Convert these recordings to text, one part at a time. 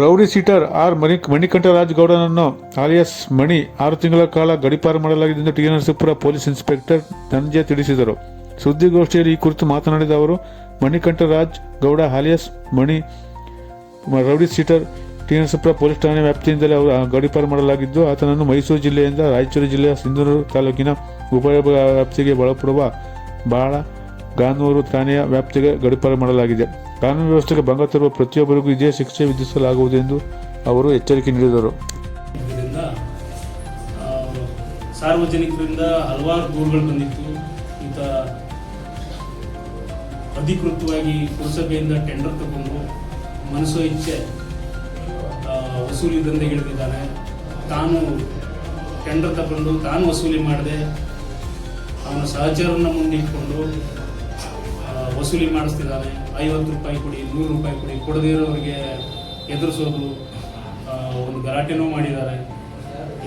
Rowdy sheeter R Mani Manikanta ರಾಜ್ಗೌಡನನ್ನು alias Mani ಆರು ತಿಂಗಳ ಕಾಲ ಗಡಿಪಾರು ಮಾಡಲಾಗಿದೆ ಎಂದು T Narasipura police inspector Dhananjaya ತಿಳಿಸಿದರು. ಸುದ್ದಿಗೋಷ್ಠಿಯಲ್ಲಿ ಈ ಕುರಿತು ಮಾತನಾಡಿದ ಅವರು, Manikanta Raj Gowda alias Mani rowdy sheeter T Narasipura police ಠಾಣೆ ವ್ಯಾಪ್ತಿಯಿಂದಲೇ ಅವರು ಗಡಿಪಾರು ಮಾಡಲಾಗಿದ್ದು, ಆತನನ್ನು ಮೈಸೂರು ಜಿಲ್ಲೆಯಿಂದ ರಾಯಚೂರು ಜಿಲ್ಲೆಯ ಸಿಂಧೂರು ತಾಲೂಕಿನ ಉಪ ವ್ಯಾಪ್ತಿಗೆ ಒಳಪಡುವ ಬಾಳ ಗಾನೂರು ಠಾಣೆಯ ವ್ಯಾಪ್ತಿಗೆ ಗಡಿಪಾರು ಮಾಡಲಾಗಿದೆ. ಕಾನೂನು ವ್ಯವಸ್ಥೆಗೆ ಭಂಗ ತರುವ ಪ್ರತಿಯೊಬ್ಬರಿಗೂ ಇದೇ ಶಿಕ್ಷೆ ವಿಧಿಸಲಾಗುವುದೆಂದು ಅವರು ಎಚ್ಚರಿಕೆ ನೀಡಿದರು. ಸಾರ್ವಜನಿಕರಿಂದ ಹಲವಾರು ದೂರುಗಳು ಬಂದಿತ್ತು. ಇಂಥ ಅಧಿಕೃತವಾಗಿ ಪುರಸಭೆಯಿಂದ ಟೆಂಡರ್ ತಗೊಂಡು ಮನಸ್ಸು ಇಚ್ಛೆ ವಸೂಲಿ ದಂಧೆಗಿಳಿದಿದ್ದಾನೆ ತಾನು ಟೆಂಡರ್ ತಗೊಂಡು ತಾನು ವಸೂಲಿ ಮಾಡದೆ ಅವನ ಸಹಚರನ್ನ ಮುಂದಿಟ್ಕೊಂಡು ವಸೂಲಿ ಮಾಡಿಸ್ತಿದ್ದಾನೆ ಐವತ್ತು ರೂಪಾಯಿ ಕೊಡಿ, ನೂರು ರೂಪಾಯಿ ಕೊಡಿ, ಕೊಡದೇ ಇರೋರಿಗೆ ಎದುರಿಸೋದು ಒಂದು ಗಲಾಟೆನೂ ಮಾಡಿದ್ದಾರೆ.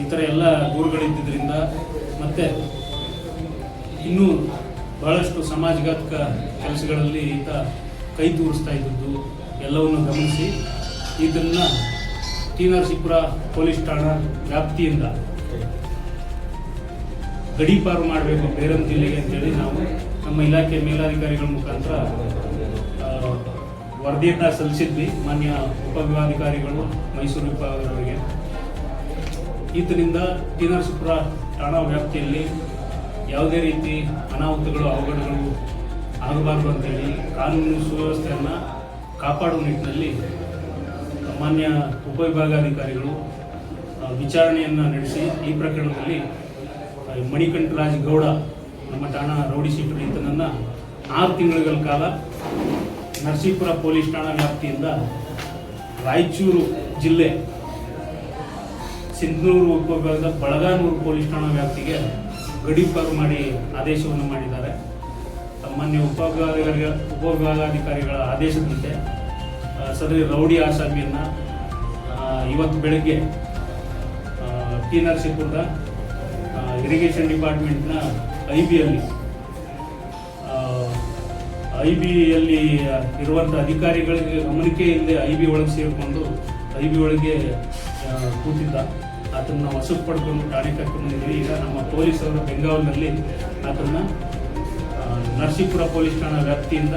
ಈ ಥರ ಎಲ್ಲ ದೂರುಗಳಿದ್ದರಿಂದ ಮತ್ತು ಇನ್ನೂ ಬಹಳಷ್ಟು ಸಮಾಜಘಾತಕ ಕೆಲಸಗಳಲ್ಲಿ ಈತ ಕೈ ತೋರಿಸ್ತಾ ಇದ್ದದ್ದು ಎಲ್ಲವನ್ನು ಗಮನಿಸಿ ಇದನ್ನು ಟಿ ನರಸೀಪುರ ಪೊಲೀಸ್ ಠಾಣಾ ವ್ಯಾಪ್ತಿಯಿಂದ ಗಡೀಪಾರು ಮಾಡಬೇಕು ಬೇರೊಂದು ಜಿಲ್ಲೆಗೆ ಅಂತೇಳಿ ನಾವು ನಮ್ಮ ಇಲಾಖೆ ಮೇಲಾಧಿಕಾರಿಗಳ ಮುಖಾಂತರ ವರದಿಯನ್ನು ಸಲ್ಲಿಸಿದ್ವಿ ಮಾನ್ಯ ಉಪವಿಭಾಗಾಧಿಕಾರಿಗಳು ಮೈಸೂರು ವಿಭಾಗದವರಿಗೆ. ಈತನಿಂದ ಟಿ ನರಸೀಪುರ ಠಾಣಾ ವ್ಯಾಪ್ತಿಯಲ್ಲಿ ಯಾವುದೇ ರೀತಿ ಅನಾಹುತಗಳು, ಅವಘಡಗಳು ಆಗಬಾರದು ಅಂತೇಳಿ ಕಾನೂನು ಸುವ್ಯವಸ್ಥೆಯನ್ನು ಕಾಪಾಡುವ ನಿಟ್ಟಿನಲ್ಲಿ ಮಾನ್ಯ ಉಪವಿಭಾಗಾಧಿಕಾರಿಗಳು ವಿಚಾರಣೆಯನ್ನು ನಡೆಸಿ ಈ ಪ್ರಕರಣದಲ್ಲಿ ಮಣಿಕಂಠರಾಜ್ ಗೌಡ ನಮ್ಮ ಠಾಣಾ ರೌಡಿ ಶೀಟರ್ ಈತನನ್ನು ಆರು ತಿಂಗಳ ಕಾಲ ನರಸೀಪುರ ಪೊಲೀಸ್ ಠಾಣಾ ವ್ಯಾಪ್ತಿಯಿಂದ ರಾಯಚೂರು ಜಿಲ್ಲೆ ಸಿಂಧನೂರು ಉಪವಿಭಾಗದ ಬಳಗಾನೂರು ಪೊಲೀಸ್ ಠಾಣಾ ವ್ಯಾಪ್ತಿಗೆ ಗಡೀಪಾರು ಮಾಡಿ ಆದೇಶವನ್ನು ಮಾಡಿದ್ದಾರೆ. ಸಾಮಾನ್ಯ ಉಪವಿಭಾಗ ಉಪವಿಭಾಗಾಧಿಕಾರಿಗಳ ಆದೇಶದಂತೆ ಸದರಿ ರೌಡಿ ಆಸಾಮಿಯನ್ನು ಇವತ್ತು ಬೆಳಗ್ಗೆ ಟಿ ನರಸೀಪುರದ ಇರಿಗೇಷನ್ ಡಿಪಾರ್ಟ್ಮೆಂಟ್ನ ಐ ಬಿಯಲ್ಲಿ ಐ ಬಿಯಲ್ಲಿ ಇರುವಂಥ ಅಧಿಕಾರಿಗಳಿಗೆ ಗಮನಕ್ಕೆ ಇಲ್ಲದೆ ಐ ಬಿ ಒಳಗೆ ಸೇರಿಕೊಂಡು ಐ ಬಿ ಒಳಗೆ ಕೂತಿದ್ದ ಅದನ್ನು ವಶಕ್ಕೆ ಪಡ್ಕೊಂಡು ಠಾಣೆ ಕರ್ಕೊಂಡು ಬಂದಿದ್ದೀವಿ. ಈಗ ನಮ್ಮ ಪೊಲೀಸರು ಬೆಂಗಾವಲಿನಲ್ಲಿ ಅದನ್ನು ನರಸೀಪುರ ಪೊಲೀಸ್ ಠಾಣಾ ವ್ಯಾಪ್ತಿಯಿಂದ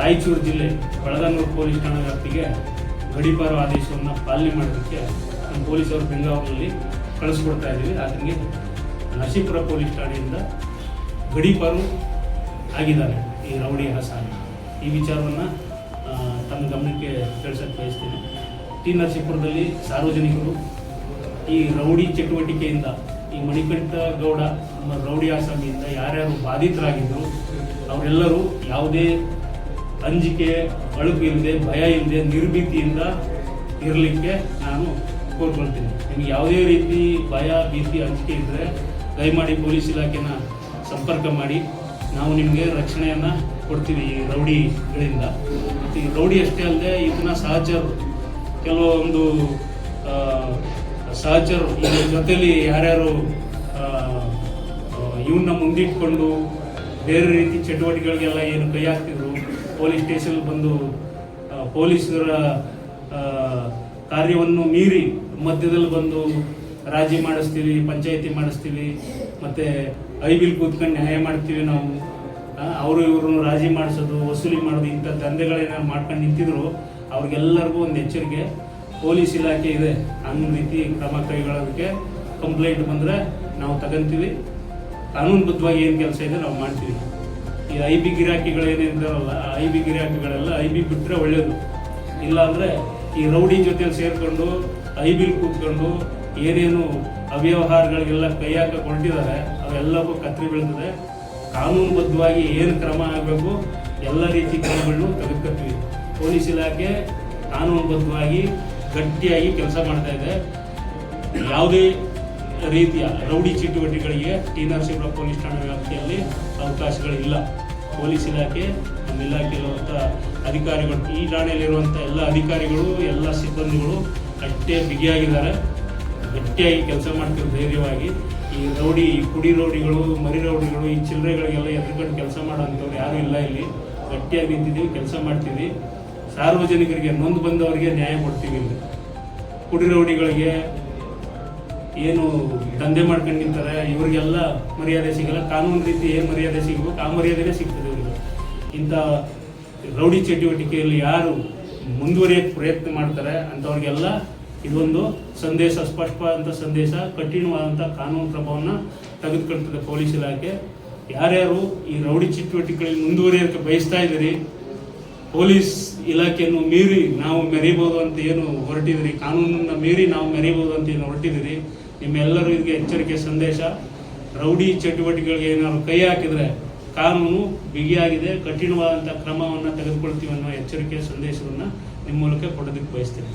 ರಾಯಚೂರು ಜಿಲ್ಲೆ ಬೆಳಗಾನೂರು ಪೊಲೀಸ್ ಠಾಣಾ ವ್ಯಾಪ್ತಿಗೆ ಗಡಿಪಾರು ಆದೇಶವನ್ನು ಪಾಲನೆ ಮಾಡೋದಕ್ಕೆ ನಮ್ಮ ಪೊಲೀಸರು ಬೆಂಗಾವಲಿನಲ್ಲಿ ಕಳಿಸ್ಕೊಡ್ತಾ ಇದ್ದೀವಿ. ಆತನಿಗೆ ನರಸೀಪುರ ಪೊಲೀಸ್ ಠಾಣೆಯಿಂದ ಗಡೀಪಾರು ಆಗಿದ್ದಾರೆ ಈ ರೌಡಿ ಹಸಾನಿ ಈ ವಿಚಾರವನ್ನು ತಮ್ಮ ಗಮನಕ್ಕೆ ತಿಳಿಸಕ್ಕೆ ಬಯಸ್ತೀನಿ. ಟಿ ನರಸೀಪುರದಲ್ಲಿ ಸಾರ್ವಜನಿಕರು ಈ ರೌಡಿ ಚಟುವಟಿಕೆಯಿಂದ, ಈ ಮಣಿಕಂಠ ಗೌಡ ನಮ್ಮ ರೌಡಿ ಆಸಾಮಿಯಿಂದ ಯಾರ್ಯಾರು ಬಾಧಿತರಾಗಿದ್ದರು ಅವರೆಲ್ಲರೂ ಯಾವುದೇ ಅಂಜಿಕೆ, ಅಳುಕು ಇಲ್ಲದೆ, ಭಯ ಇಲ್ಲದೆ, ನಿರ್ಭೀತಿಯಿಂದ ಇರಲಿಕ್ಕೆ ನಾನು ಕೋರ್ಕೊಳ್ತೀನಿ. ನಿಮಗೆ ಯಾವುದೇ ರೀತಿ ಭಯ, ಭೀತಿ, ಅಂಜಿಕೆ ಇದ್ದರೆ ದಯಮಾಡಿ ಪೊಲೀಸ್ ಇಲಾಖೆನ ಸಂಪರ್ಕ ಮಾಡಿ. ನಾವು ನಿಮಗೆ ರಕ್ಷಣೆಯನ್ನು ಕೊಡ್ತೀವಿ ಈ ರೌಡಿಗಳಿಂದ. ಮತ್ತು ಈ ರೌಡಿ ಅಷ್ಟೇ ಅಲ್ಲದೆ ಇದನ್ನ ಸಹಚರು ಕೆಲವೊಂದು ಆ, ಸಹಚರು ಇದ್ರ ಜೊತೆಯಲ್ಲಿ ಯಾರ್ಯಾರು ಇವನ್ನ ಮುಂದಿಟ್ಕೊಂಡು ಬೇರೆ ರೀತಿ ಚಟುವಟಿಕೆಗಳಿಗೆಲ್ಲ ಏನು ಕೈ ಹಾಕ್ತಿದ್ರು ಪೊಲೀಸ್ ಸ್ಟೇಷನ್ ಬಂದು ಪೊಲೀಸರ ಕಾರ್ಯವನ್ನು ಮೀರಿ ಮಧ್ಯದಲ್ಲಿ ಬಂದು ರಾಜಿ ಮಾಡಿಸ್ತೀವಿ, ಪಂಚಾಯತಿ ಮಾಡಿಸ್ತೀವಿ, ಮತ್ತೆ ಐಬಿಲ್ ಬಿಲ್ ಕೂತ್ಕೊಂಡು ನ್ಯಾಯ ಮಾಡ್ತೀವಿ ನಾವು. ಅವರು ಇವ್ರನ್ನು ರಾಜಿ ಮಾಡಿಸೋದು, ವಸೂಲಿ ಮಾಡೋದು, ಇಂಥ ದಂಧೆಗಳೇನಾದ್ರು ಮಾಡ್ಕೊಂಡು ನಿಂತಿದ್ರು. ಅವ್ರಿಗೆಲ್ಲರಿಗೂ ಒಂದು ಎಚ್ಚರಿಕೆ. ಪೊಲೀಸ್ ಇಲಾಖೆ ಇದೆ. ಅನ್ನೋ ರೀತಿ ಕ್ರಮ ಕೈಗೊಳ್ಳೋದಕ್ಕೆ ಕಂಪ್ಲೇಂಟ್ ಬಂದರೆ ನಾವು ತಗೊಂತೀವಿ. ಕಾನೂನುಬದ್ಧವಾಗಿ ಏನು ಕೆಲಸ ಇದೆ ನಾವು ಮಾಡ್ತೀವಿ. ಈ ಐ ಬಿ ಗಿರಾಕಿಗಳೇನಿದ್ದಾರಲ್ಲ ಐ ಬಿ ಗಿರಾಕಿಗಳೆಲ್ಲ ಐ ಬಿ ಬಿಟ್ಟರೆ ಒಳ್ಳೆಯದು ಇಲ್ಲಾಂದರೆ ಈ ರೌಡಿ ಜೊತೆ ಸೇರಿಕೊಂಡು ಐ ಬಿಲ್ ಕೂತ್ಕೊಂಡು ಏನೇನು ಅವ್ಯವಹಾರಗಳಿಗೆಲ್ಲ ಕೈ ಹಾಕೊಂಡಿದ್ದಾರೆ ಅವೆಲ್ಲವೂ ಕತ್ರಿ ಬೀಳ್ತದೆ. ಕಾನೂನುಬದ್ಧವಾಗಿ ಏನು ಕ್ರಮ ಆಗಬೇಕು, ಎಲ್ಲ ರೀತಿ ಕ್ರಮಗಳನ್ನು ತೆಗೆದುಕೊಳ್ತೀವಿ ಪೊಲೀಸ್ ಇಲಾಖೆ ಕಾನೂನುಬದ್ಧವಾಗಿ ಗಟ್ಟಿಯಾಗಿ ಕೆಲಸ ಮಾಡ್ತಾ ಇದೆ. ಯಾವುದೇ ರೀತಿಯ ರೌಡಿ ಚಟುವಟಿಕೆಗಳಿಗೆ ಟಿ ನರಸೀಪುರ ಪೊಲೀಸ್ ಠಾಣೆ ವ್ಯಾಪ್ತಿಯಲ್ಲಿ ಅವಕಾಶಗಳಿಲ್ಲ. ಪೊಲೀಸ್ ಇಲಾಖೆ, ನಮ್ಮ ಇಲಾಖೆಯಲ್ಲಿರುವಂಥ ಅಧಿಕಾರಿಗಳು, ಈ ಠಾಣೆಯಲ್ಲಿರುವಂಥ ಎಲ್ಲ ಅಧಿಕಾರಿಗಳು, ಎಲ್ಲ ಸಿಬ್ಬಂದಿಗಳು ಅಷ್ಟೇ ಬಿಗಿಯಾಗಿದ್ದಾರೆ. ಗಟ್ಟಿಯಾಗಿ ಕೆಲಸ ಮಾಡ್ತೀವಿ ಧೈರ್ಯವಾಗಿ ಈ ರೌಡಿ ಕುಡಿ ರೌಡಿಗಳು, ಮರಿ ರೌಡಿಗಳು, ಈ ಚಿಲ್ಲರೆಗಳಿಗೆಲ್ಲ ಎದ್ರುಕೊಂಡು ಕೆಲಸ ಮಾಡೋಂಥವ್ರು ಯಾರೂ ಇಲ್ಲ ಇಲ್ಲಿ. ಗಟ್ಟಿಯಾಗಿ ನಿಂತಿದ್ದೀವಿ, ಕೆಲಸ ಮಾಡ್ತೀವಿ ಸಾರ್ವಜನಿಕರಿಗೆ ನೊಂದು ಬಂದವರಿಗೆ ನ್ಯಾಯ ಕೊಡ್ತೀವಿ ಇಲ್ಲಿ. ಕುಡಿರೌಡಿಗಳಿಗೆ ಏನು ದಂಧೆ ಮಾಡ್ಕೊಂಡು ನಿಂತಾರೆ, ಇವರಿಗೆಲ್ಲ ಮರ್ಯಾದೆ ಸಿಗಲ್ಲ. ಕಾನೂನು ರೀತಿ ಏನು ಮರ್ಯಾದೆ ಸಿಗಬೇಕು ಆ ಮರ್ಯಾದೆನೇ ಸಿಗ್ತದೆ ಇವರಿಗೆ. ಇಂಥ ರೌಡಿ ಚಟುವಟಿಕೆಯಲ್ಲಿ ಯಾರು ಮುಂದುವರಿಯೋಕ್ಕೆ ಪ್ರಯತ್ನ ಮಾಡ್ತಾರೆ, ಅಂಥವ್ರಿಗೆಲ್ಲ ಇದೊಂದು ಸಂದೇಶ ಸ್ಪಷ್ಟವಾದಂಥ ಸಂದೇಶ ಕಠಿಣವಾದಂಥ ಕಾನೂನು ಕ್ರಮವನ್ನು ತೆಗೆದುಕೊಳ್ತದೆ ಪೊಲೀಸ್ ಇಲಾಖೆ. ಯಾರ್ಯಾರು ಈ ರೌಡಿ ಚಟುವಟಿಕೆಗಳಲ್ಲಿ ಮುಂದುವರಿಯೋಕ್ಕೆ ಬಯಸ್ತಾ ಇದ್ದೀರಿ, ಪೊಲೀಸ್ ಇಲಾಖೆಯನ್ನು ಮೀರಿ ನಾವು ಮೆರೀಬಹುದು ಅಂತ ಏನು ಹೊರಟಿದಿರಿ ಕಾನೂನನ್ನ ಮೀರಿ ನಾವು ಮೆರೀಬಹುದು ಅಂತ ಏನು ಹೊರಟಿದಿರಿ ನಿಮ್ಮೆಲ್ಲರೂ ಇದಕ್ಕೆ ಎಚ್ಚರಿಕೆ ಸಂದೇಶ. ರೌಡಿ ಚಟುವಟಿಕೆಗಳಿಗೆ ಏನಾದ್ರು ಕೈ ಹಾಕಿದರೆ ಕಾನೂನು ಬಿಗಿಯಾಗಿದೆ ಕಠಿಣವಾದಂಥ ಕ್ರಮವನ್ನು ತೆಗೆದುಕೊಳ್ತೀವಿ ಅನ್ನೋ ಎಚ್ಚರಿಕೆ ಸಂದೇಶವನ್ನು ನಿಮ್ಮ ಮೂಲಕ ಕೊಡೋದಕ್ಕೆ ಬಯಸ್ತೇನೆ.